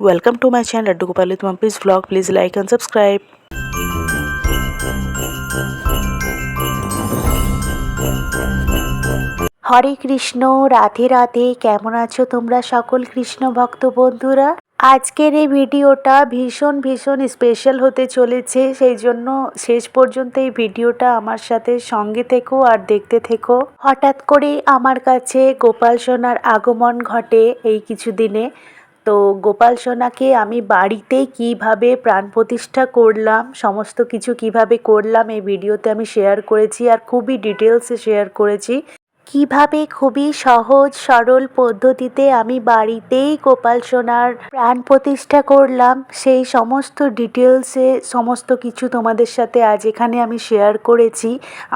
To my channel, Laddu Gopal with Mumpy's vlog. Please like and subscribe. হরে কৃষ্ণ, রাধে রাধে। কেমন আছো তোমরা সকল কৃষ্ণ ভক্ত বন্ধুরা? আজকের এই ভিডিওটা ভীষণ ভীষণ স্পেশাল হতে চলেছে। সেই জন্য শেষ পর্যন্ত এই ভিডিওটা আমার সাথে সঙ্গে থেকো আর দেখতে থেকো। হঠাৎ করে আমার কাছে গোপাল সোনার আগমন ঘটে এই কিছু দিনে তো গোপাল সোনাকে আমি বাড়িতে কীভাবে প্রাণ প্রতিষ্ঠা করলাম, সমস্ত কিছু কীভাবে করলাম এই ভিডিওতে আমি শেয়ার করেছি আর খুবই ডিটেলসে শেয়ার করেছি। কীভাবে খুবই সহজ, সরল পদ্ধতিতে আমি বাড়িতেই গোপাল সোনার প্রাণ প্রতিষ্ঠা করলাম, সেই সমস্ত ডিটেলসে সমস্ত কিছু তোমাদের সাথে আজ এখানে আমি শেয়ার করেছি।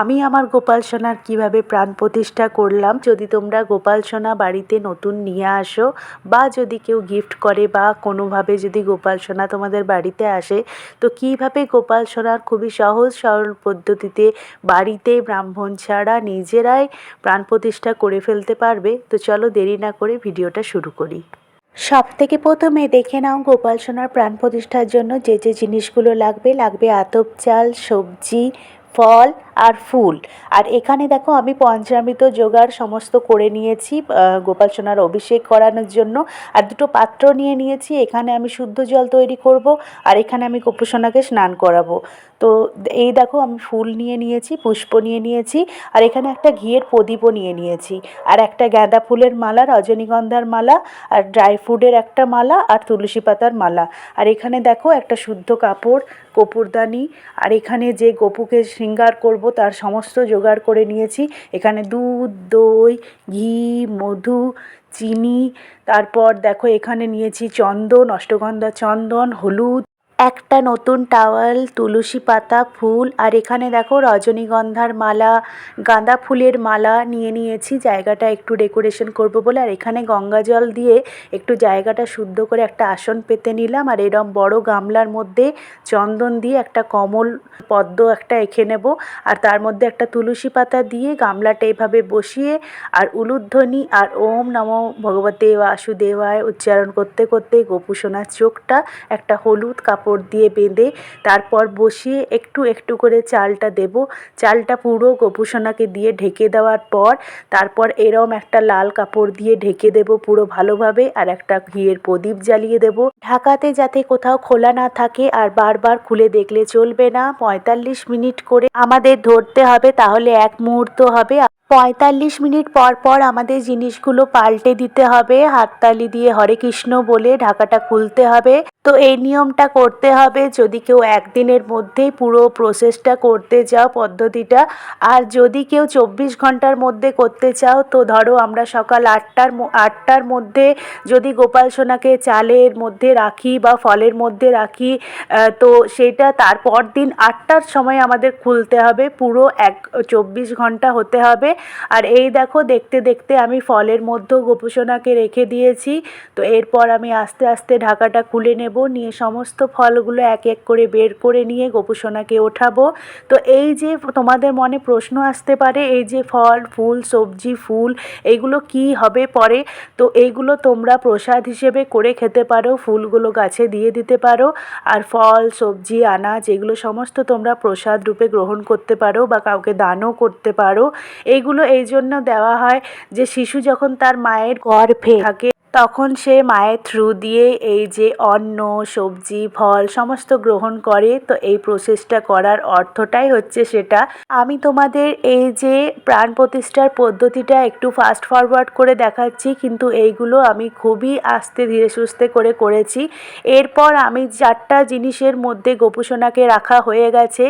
আমি আমার গোপাল সোনার কীভাবে প্রাণ প্রতিষ্ঠা করলাম, যদি তোমরা গোপাল সোনা বাড়িতে নতুন নিয়ে আসো, বা যদি কেউ গিফট করে, বা কোনোভাবে যদি গোপাল সোনা তোমাদের বাড়িতে আসে, তো কীভাবে গোপাল সোনার খুবই সহজ, সরল পদ্ধতিতে বাড়িতে ব্রাহ্মণ ছাড়া নিজেরাই প্রাণ প্রতিষ্ঠা করে ফেলতে পারবে, তো চলো দেরি না করে ভিডিওটা শুরু করি। সব থেকে প্রথমে দেখে নাও গোপাল সোনার প্রাণ প্রতিষ্ঠার জন্য যে যে জিনিসগুলো লাগবে লাগবে আতপ চাল, সবজি, ফল আর ফুল। আর এখানে দেখো আমি পঞ্চামৃত জোগাড় সমস্ত করে নিয়েছি গোপাল সোনার অভিষেক করানোর জন্য। আর দুটো পাত্র নিয়ে নিয়েছি, এখানে আমি শুদ্ধ জল তৈরি করব আর এখানে আমি গোপু সোনাকে স্নান করাবো। তো এই দেখো আমি ফুল নিয়ে নিয়েছি, পুষ্প নিয়ে নিয়েছি, আর এখানে একটা ঘিয়ের প্রদীপও নিয়ে নিয়েছি। আর একটা গাঁদা ফুলের মালা, রজনীগন্ধার মালা, আর ড্রাই ফ্রুটের একটা মালা, আর তুলসী পাতার মালা। আর এখানে দেখো একটা শুদ্ধ কাপড়, কপুরদানি। আর এখানে যে গপুকে শৃঙ্গার করব তার সমস্ত জোগাড় করে নিয়েছি। এখানে দুধ, দই, ঘি, মধু, চিনি, তারপর দেখো এখানে নিয়েছি চন্দন, অষ্টগন্ধা চন্দন, হলুদ। একটা নতুন টাওয়াল, তুলসী পাতা, ফুল, আর এখানে দেখো রজনীগন্ধার মালা, গাঁদা ফুলের মালা নিয়ে নিয়েছি। জায়গাটা একটু ডেকোরেশন করব বলে, আর এখানে গঙ্গা জল দিয়ে একটু জায়গাটা শুদ্ধ করে একটা আসন পেতে নিলাম। আর এরম বড় গামলার মধ্যে চন্দন দিয়ে একটা কমল পদ্ম একটা এঁকে নেব। আর তার মধ্যে একটা তুলসী পাতা দিয়ে গামলাটা এভাবে বসিয়ে, আর উলুধ্বনি, আর ওম নমো ভগবতে বাসুদেবায় উচ্চারণ করতে করতে গোপুসোনার চোখটা একটা হলুদ কাপড় দিয়ে বেঁধে তারপর বসিয়ে একটু একটু করে চালটা দেব। চালটা পুরো গোপুসোনাকে দিয়ে ঢেকে দেওয়ার পর তারপর এরম একটা লাল কাপড় দিয়ে ঢেকে দেব পুরো ভালোভাবে আর একটা ঘিয়ের প্রদীপ জ্বালিয়ে দেব। ঢাকাতে যাতে কোথাও খোলা না থাকে আর বারবার খুলে দেখলে চলবে না, পঁয়তাল্লিশ মিনিট করে আমাদের ধরতে হবে তাহলে এক মুহূর্ত হবে। পঁয়তাল্লিশ মিনিট পর পর আমাদের জিনিসগুলো পাল্টে দিতে হবে, হাততালি দিয়ে হরে কৃষ্ণ বলে ঢাকাটা খুলতে হবে। তো এই নিয়মটা করতে হবে যদি কেউ একদিনের মধ্যেই পুরো প্রসেসটা করতে চাও পদ্ধতিটা। আর যদি কেউ চব্বিশ ঘণ্টার মধ্যে করতে চাও, তো ধরো আমরা সকাল আটটার আটটার মধ্যে যদি গোপাল সোনাকে চালের মধ্যে রাখি বা ফলের মধ্যে রাখি তো সেটা তারপর দিন আটটার সময় আমাদের খুলতে হবে। পুরো এক, চব্বিশ ঘণ্টা হতে হবে। আর এই দেখো, দেখতে দেখতে আমি ফলের মধ্যেও গোপুসোনাকে রেখে দিয়েছি। তো এরপর আমি আস্তে আস্তে ঢাকাটা খুলে নেব। নিয়ে সমস্ত ফলগুলো এক এক করে বের করে নিয়ে গোপুসোনাকে ওঠাবো। তো এই যে তোমাদের মনে প্রশ্ন আসতে পারে, এই যে ফল, ফুল, সবজি, ফুল এইগুলো কি হবে পরে? তো এইগুলো তোমরা প্রসাদ হিসেবে করে খেতে পারো, ফুলগুলো গাছে দিয়ে দিতে পারো। আর ফল, সবজি, আনাজ, এগুলো সমস্ত তোমরা প্রসাদ রূপে গ্রহণ করতে পারো বা কাউকে দানও করতে পারো। এইগুলো এই জন্য দেওয়া হয় যে শিশু যখন তার মায়ের গর্ভে থাকে তখন সে মায়ের থ্রু দিয়ে এই যে অন্ন, সবজি, ফল সমস্ত গ্রহণ করে, তো এই প্রসেসটা করার অর্থটাই হচ্ছে সেটা। আমি তোমাদের এই যে প্রাণ প্রতিষ্ঠার পদ্ধতিটা একটু ফাস্ট ফরওয়ার্ড করে দেখাচ্ছি, কিন্তু এইগুলো আমি খুবই আস্তে ধীরে সুস্থে করে করেছি। এরপর আমি চারটা জিনিসের মধ্যে গোপুসোনাকে রাখা হয়ে গেছে।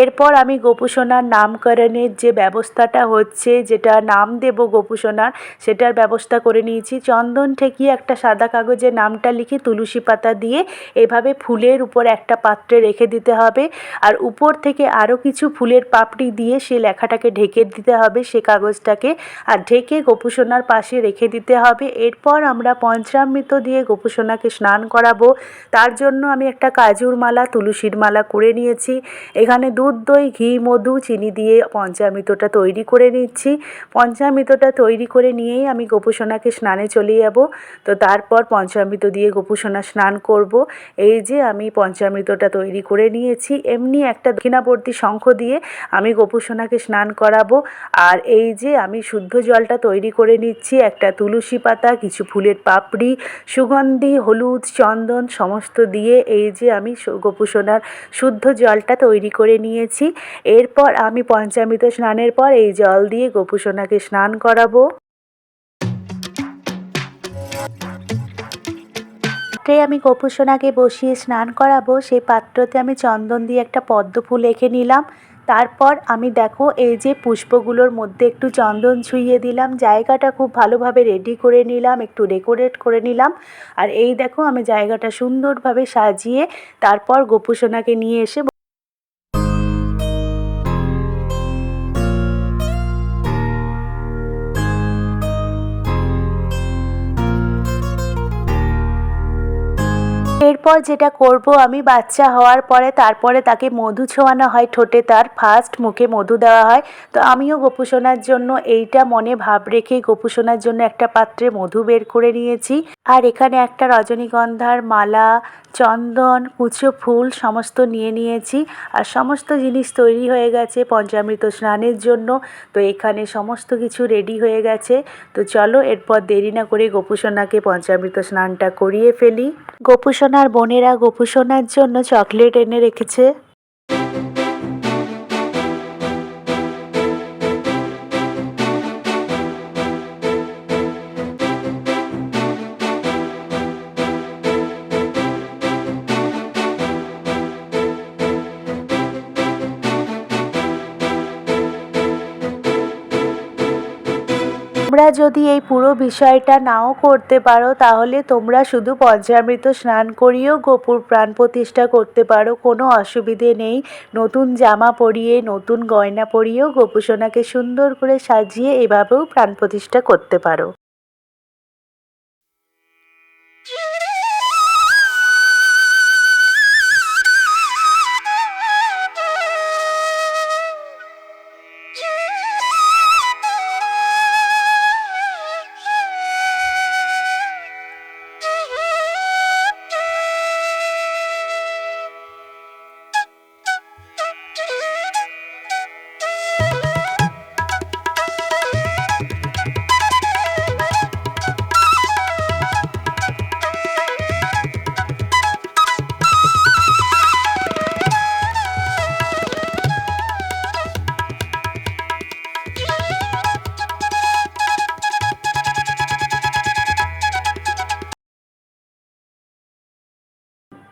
এরপর আমি গোপুসোনার নামকরণের যে ব্যবস্থাটা হচ্ছে, যেটা নাম দেব গোপুসোনার, সেটার ব্যবস্থা করে নিয়েছি। চন্দন ঠেকিয়ে একটা সাদা কাগজে নামটা লিখে তুলসী পাতা দিয়ে এভাবে ফুলের উপর একটা পাত্রে রেখে দিতে হবে। আর উপর থেকে আরও কিছু ফুলের পাপড়ি দিয়ে সে লেখাটাকে ঢেকে দিতে হবে সে কাগজটাকে। আর ঢেকে গোপুসোনার পাশে রেখে দিতে হবে। এরপর আমরা পঞ্চামৃত দিয়ে গোপুসোনাকে স্নান করাবো। তার জন্য আমি একটা কাজুর মালা, তুলসীর মালা করে নিয়েছি। এখানে দুধ, দই, ঘি, মধু, চিনি দিয়ে পঞ্চামৃতটা তৈরি করে নিচ্ছি। পঞ্চামৃতটা তৈরি করে নিয়েই আমি গোপুসোনাকে স্নানে চলে যাব। তো তারপর পঞ্চামৃত দিয়ে গোপুসোনা স্নান করব। এই যে আমি পঞ্চামৃতটা তৈরি করে নিয়েছি, এমনি একটা দক্ষিণাবর্তী শঙ্খ দিয়ে আমি গোপুসোনাকে স্নান করাবো। আর এই যে আমি শুদ্ধ জলটা তৈরি করে নিচ্ছি, একটা তুলসী পাতা, কিছু ফুলের পাপড়ি, সুগন্ধি, হলুদ, চন্দন সমস্ত দিয়ে এই যে আমি গোপুসোনার শুদ্ধ জলটা তৈরি করে নিয়েছি। এরপর আমি পঞ্চামৃত স্নানের পর এই জল দিয়ে গোপুসোনাকে স্নান করাবো। পাত্রে আমি গোপুসোনাকে বসিয়ে স্নান করাবো, সেই পাত্রতে আমি চন্দন দিয়ে একটা পদ্ম ফুল এঁকে নিলাম। তারপর আমি দেখো এই যে পুষ্পগুলোর মধ্যে একটু চন্দন ছুঁয়ে দিলাম, জায়গাটা খুব ভালোভাবে রেডি করে নিলাম, একটু ডেকোরেট করে নিলাম। আর এই দেখো আমি জায়গাটা সুন্দরভাবে সাজিয়ে তারপর গোপুসোনাকে নিয়ে এসে এরপর যেটা করব, আমি বাচ্চা হওয়ার পরে তারপরে তাকে মধু ছোঁয়ানো হয় ঠোঁটে, তার ফার্স্ট মুখে মধু দেওয়া হয়। তো আমিও গোপুসোনার জন্য এইটা মনে ভাব রেখে গোপুসোনার জন্য একটা পাত্রে মধু বের করে নিয়েছি। আর এখানে একটা রজনীগন্ধার মালা, চন্দন, কুচো ফুল সমস্ত নিয়ে নিয়েছি। আর সমস্ত জিনিস তৈরি হয়ে গেছে পঞ্চামৃত স্নানের জন্য। তো এখানে সমস্ত কিছু রেডি হয়ে গেছে। তো চলো এরপর দেরি না করে গোপুসোনাকে পঞ্চামৃত স্নানটা করিয়ে ফেলি। গোপুসোনার বোনেরা গোপুসোনার জন্য চকলেট এনে রেখেছে। তোমরা যদি এই পুরো বিষয়টা নাও করতে পারো, তাহলে তোমরা শুধু পঞ্চামৃত স্নান করিয়েও গোপুর প্রাণ প্রতিষ্ঠা করতে পারো। কোনো অসুবিধে নেই। নতুন জামা পরিয়ে, নতুন গয়না পরিয়েও গোপুসোনাকে সুন্দর করে সাজিয়ে এভাবেও প্রাণ প্রতিষ্ঠা করতে পারো।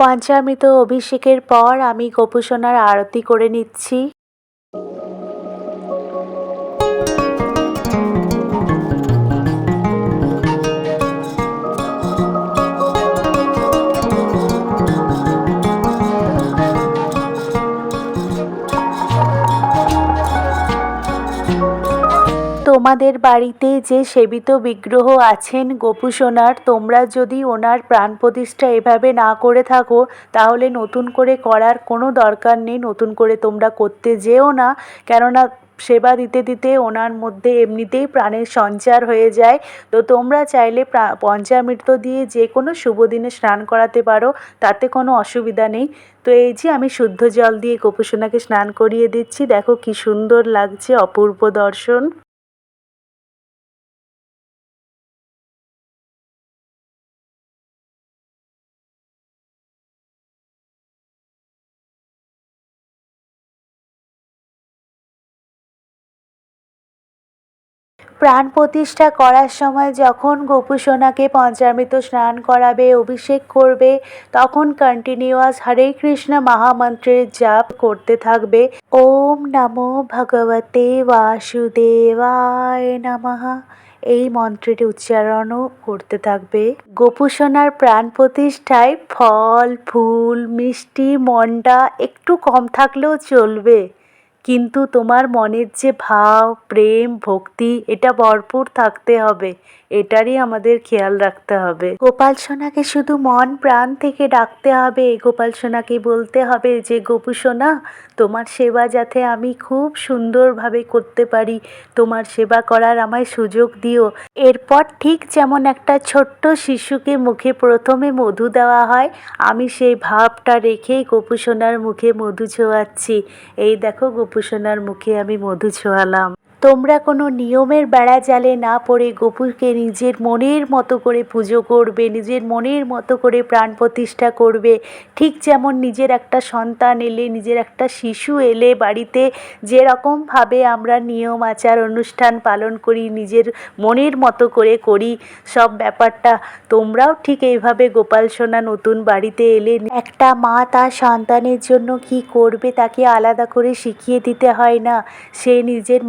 পঞ্চামৃত অভিষেকের পর আমি গোপুসোনার আরতি করে নিচ্ছি। তোমাদের বাড়িতে যে সেবিত বিগ্রহ আছেন গোপুসোনার তোমরা যদি ওনার প্রাণ প্রতিষ্ঠা এভাবে না করে থাকো, তাহলে নতুন করে করার কোনো দরকার নেই, নতুন করে তোমরা করতে যেও না। কেননা সেবা দিতে দিতে ওনার মধ্যে এমনিতেই প্রাণের সঞ্চার হয়ে যায়। তো তোমরা চাইলে পঞ্চামৃত দিয়ে যে কোনো শুভ দিনে স্নান করাতে পারো, তাতে কোনো অসুবিধা নেই। তো এই যে আমি শুদ্ধ জল দিয়ে গোপুসোনাকে স্নান করিয়ে দিচ্ছি, দেখো কি সুন্দর লাগছে, অপূর্ব দর্শন। প্রাণ প্রতিষ্ঠা করার সময় যখন গোপুসোনাকে পঞ্চামৃত স্নান করাবে, অভিষেক করবে, তখন কন্টিনিউয়াস হরে কৃষ্ণ মহামন্ত্রের জাপ করতে থাকবে। ওম নমো ভগবতে বাসুদেবায় নমঃ। এই মন্ত্রটি উচ্চারণও করতে থাকবে। গোপুসোনার প্রাণ প্রতিষ্ঠায় ফল, ফুল, মিষ্টি, মন্ডা একটু কম থাকলেও চলবে। কিন্তু তোমার মনের যে ভাব প্রেম ভক্তি এটা ভরপুর থাকতে হবে। এটারই আমাদের খেয়াল রাখতে হবে। গোপাল সোনাকে শুধু মন প্রাণ থেকে ডাকতে হবে, গোপাল সোনাকে বলতে হবে যে, গোপু সোনা, তোমার সেবা যাতে আমি খুব সুন্দরভাবে করতে পারি, তোমার সেবা করার আমায় সুযোগ দিও। এরপর ঠিক যেমন একটা ছোট্ট শিশুকে মুখে প্রথমে মধু দেওয়া হয়, আমি সেই ভাবটা রেখেই গোপু সোনার মুখে মধু ছোঁয়াচ্ছি। এই দেখো, গোপু সোনার মুখে আমি মধু ছোঁয়ালাম। তোমরা কোনো নিয়মের বেড়া জালে না পড়ে গোপুকে নিজের মনের মতো করে পুজো করবে, নিজের মনের মতো করে প্রাণ প্রতিষ্ঠা করবে। ঠিক যেমন নিজের একটা সন্তান এলে, নিজের একটা শিশু এলে বাড়িতে যেরকমভাবে আমরা নিয়ম, আচার, অনুষ্ঠান পালন করি, নিজের মনের মতো করে করি সব ব্যাপারটা, তোমরাও ঠিক এইভাবে গোপাল সোনা নতুন বাড়িতে এলে একটা মা তার সন্তানের জন্য কি করবে তাকে আলাদা করে শিখিয়ে দিতে হয় না। সে নিজের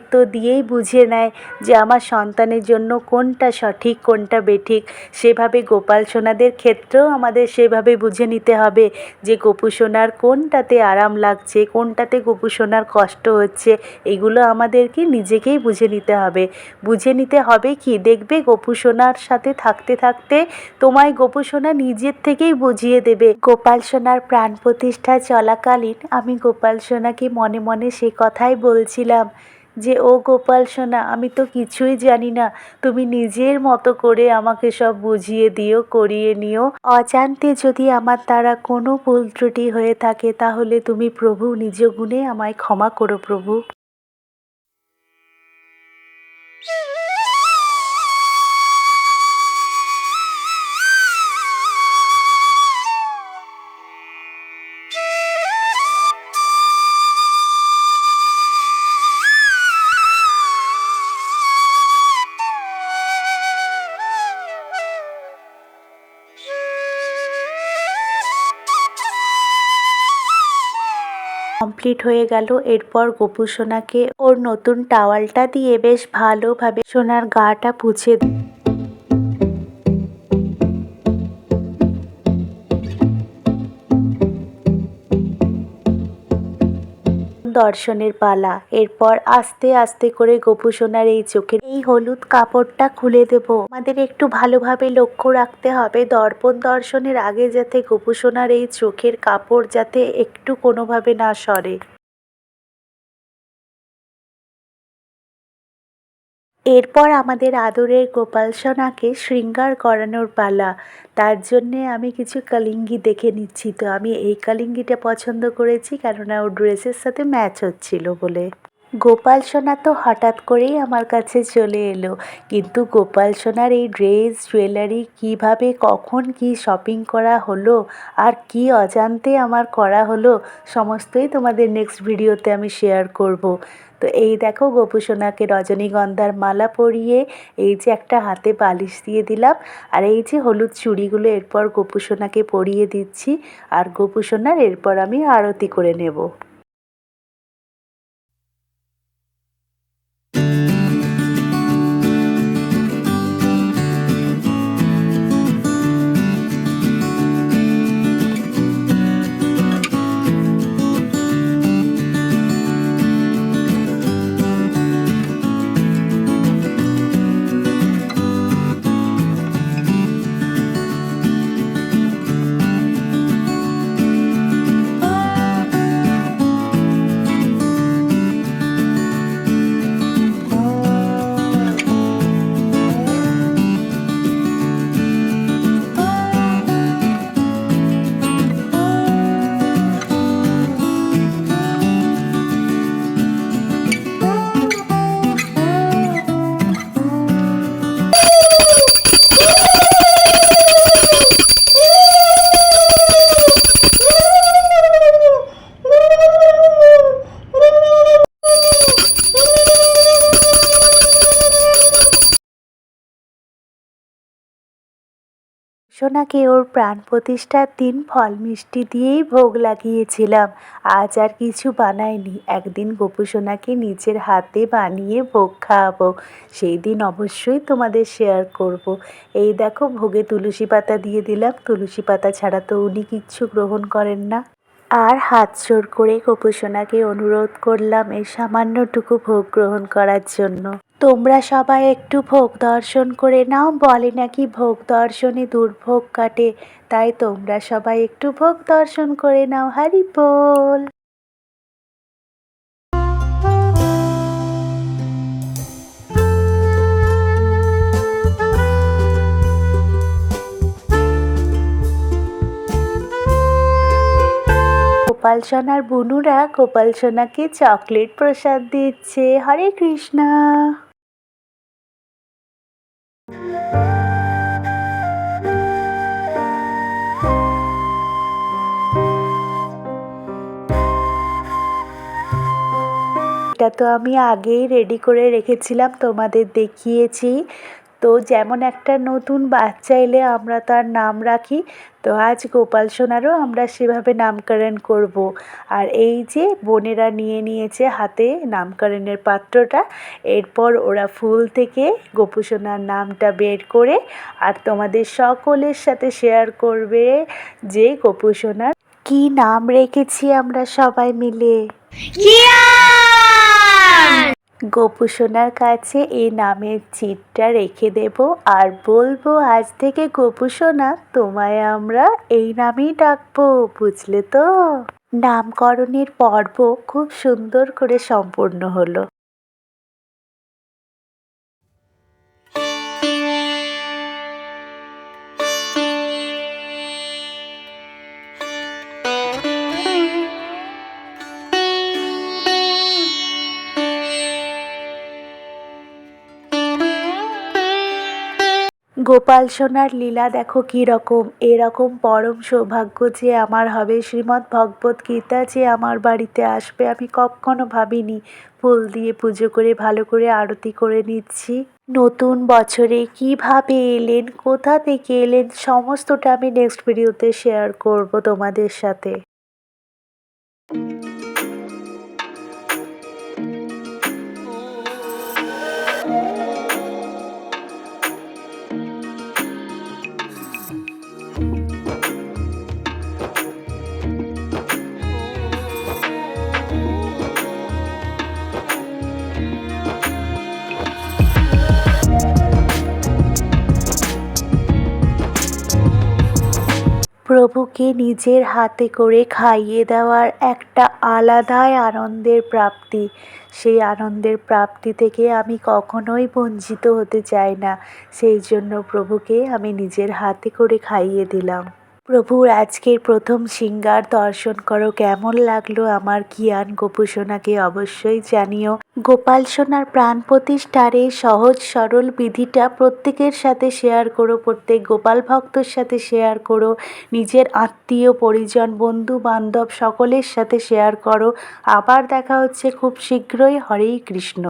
মাতৃত্ব দিয়েই বুঝে নেয় যে আমার সন্তানের জন্য কোনটা সঠিক, কোনটা বেঠিক। সেভাবে গোপাল সোনাদের ক্ষেত্রেও আমাদের সেভাবে বুঝে নিতে হবে যে গোপু সোনার কোনটাতে আরাম লাগছে, কোনটাতে গোপু সোনার কষ্ট হচ্ছে। এগুলো আমাদেরকে নিজেকেই বুঝে নিতে হবে। বুঝে নিতে হবে কি? দেখবে গোপু সোনার সাথে থাকতে থাকতে তোমায় গোপু সোনা নিজের থেকেই বুঝিয়ে দেবে। গোপাল সোনার প্রাণ প্রতিষ্ঠা চলাকালীন আমি গোপাল সোনাকে মনে মনে সে কথাই বলছিলাম। যে, ও গোপাল সোনা, আমি তো কিছুই জানি না। তুমি নিজের মতো করে আমাকে সব বুঝিয়ে দিও, করিয়ে নিও। অজান্তে যদি আমার দ্বারা কোনো ভুল ত্রুটি হয়ে থাকে, তাহলে তুমি প্রভু, নিজ গুণে আমায় ক্ষমা করো প্রভু। কমপ্লিট হয়ে গেল। এরপর গোপু সোনাকে ওর নতুন টাওয়ালটা দিয়ে বেশ ভালোভাবে সোনার গাটা পুছে দর্শনের পালা। এরপর আস্তে আস্তে করে গোপু সোনার এই চোখের এই হলুদ কাপড়টা খুলে দেব। আমাদের একটু ভালোভাবে লক্ষ্য রাখতে হবে। দর্পণ দর্শনের আগে যাতে গোপু সোনার এই চোখের কাপড় যাতে একটু কোনোভাবে না সরে। এরপর আমাদের আদরের গোপাল সোনাকে শৃঙ্গার করানোর পালা। তার জন্যে আমি কিছু কালিঙ্গি দেখে নিচ্ছি। তো আমি এই কালিঙ্গিটা পছন্দ করেছি কেননা ও ড্রেসের সাথে ম্যাচ হচ্ছিল বলে। গোপাল সোনা তো হঠাৎ করেই আমার কাছে চলে এলো। কিন্তু গোপাল সোনার এই ড্রেস, জুয়েলারি কীভাবে, কখন কি শপিং করা হলো আর কি অজান্তে আমার করা হলো, সমস্তই তোমাদের নেক্সট ভিডিওতে আমি শেয়ার করব। তো এই দেখো গোপু সোনাকে রজনীগন্ধার মালা পরিয়ে এই যে একটা হাতে বালিশ দিয়ে দিলাম আর এই যে হলুদ চুড়িগুলো এরপর গোপু সোনাকে পরিয়ে দিচ্ছি আর গোপু সোনার এরপর আমি আরতি করে নেব। সোনাকে ওর প্রাণ প্রতিষ্ঠার দিন ফল মিষ্টি দিয়েই ভোগ লাগিয়েছিলাম। আজ আর কিছু বানাইনি। একদিন গোপু সোনাকে নিজের হাতে বানিয়ে ভোগ খাওয়াবো। সেই দিন অবশ্যই তোমাদের শেয়ার করব। এই দেখো, ভোগে তুলসী পাতা দিয়ে দিলাম। তুলসী পাতা ছাড়া তো উনি কিচ্ছু গ্রহণ করেন না। আর হাত জোর করে গোপু সোনাকে অনুরোধ করলাম এই সামান্যটুকু ভোগ গ্রহণ করার জন্য। তোমরা সবাই একটু ভোগ দর্শন করে নাও। বলে নাকি ভোগ দর্শনে দুর্ভোগ কাটে, তাই তোমরা সবাই একটু ভোগ দর্শন করে নাও, হারি বল। গোপাল সোনার বুনুরা, গোপাল সোনাকে চকলেট প্রসাদ দিচ্ছে। হরে কৃষ্ণ। এটা তো আমি আগেই রেডি করে রেখেছিলাম, তোমাদের দেখিয়েছি। তো যেমন একটা নতুন বাচ্চা এলে আমরা তার নাম রাখি, তো আজ গোপাল সোনারও আমরা সেভাবে নামকরণ করব। আর এই যে বোনেরা নিয়ে নিয়েছে হাতে নামকরণের পাত্রটা, এরপর ওরা ফুল থেকে গোপু সোনার নামটা বের করে আর তোমাদের সকলের সাথে শেয়ার করবে যে গোপু সোনার কী নাম রেখেছি আমরা সবাই মিলে। গোপু সোনার কাছে এই নামের চিটটা রেখে দেব আর বলব, আজ থেকে গোপু সোনা, তোমায় আমরা এই নামেই ডাকবো, বুঝলে তো? নামকরণের পর্ব খুব সুন্দর করে সম্পূর্ণ হলো। গোপাল সোনার লীলা দেখো কী রকম? এরকম পরম সৌভাগ্য যে আমার হবে। শ্রীমদ্ ভগবত গীতা যে আমার বাড়িতে আসবে, আমি কখনো ভাবিনি। ফুল দিয়ে পুজো করে, ভালো করে আরতি করে নিচ্ছি। নতুন বছরে কীভাবে এলেন, কোথা থেকে এলেন, সমস্তটা আমি নেক্সট ভিডিওতে শেয়ার করব তোমাদের সাথে। প্রভুকে নিজের হাতে করে খাইয়ে দেওয়ার একটা আলাদাই আনন্দের প্রাপ্তি। সেই আনন্দের প্রাপ্তি থেকে আমি কখনোই বঞ্চিত হতে চাই না। সেই জন্য প্রভুকে আমি নিজের হাতে করে খাইয়ে দিলাম। প্রভুর আজকের প্রথম সিঙ্গার দর্শন করো। কেমন লাগল আমার কিয়ান গোপুসোনাকে অবশ্যই জানিও। গোপাল সোনার প্রাণ প্রতিষ্ঠার এই সহজ সরল বিধিটা প্রত্যেকের সাথে শেয়ার করো, প্রত্যেক গোপাল ভক্তর সাথে শেয়ার করো। নিজের আত্মীয়, পরিজন, বন্ধু, বান্ধব সকলের সাথে শেয়ার করো। আবার দেখা হচ্ছে খুব শীঘ্রই। হরেই কৃষ্ণ।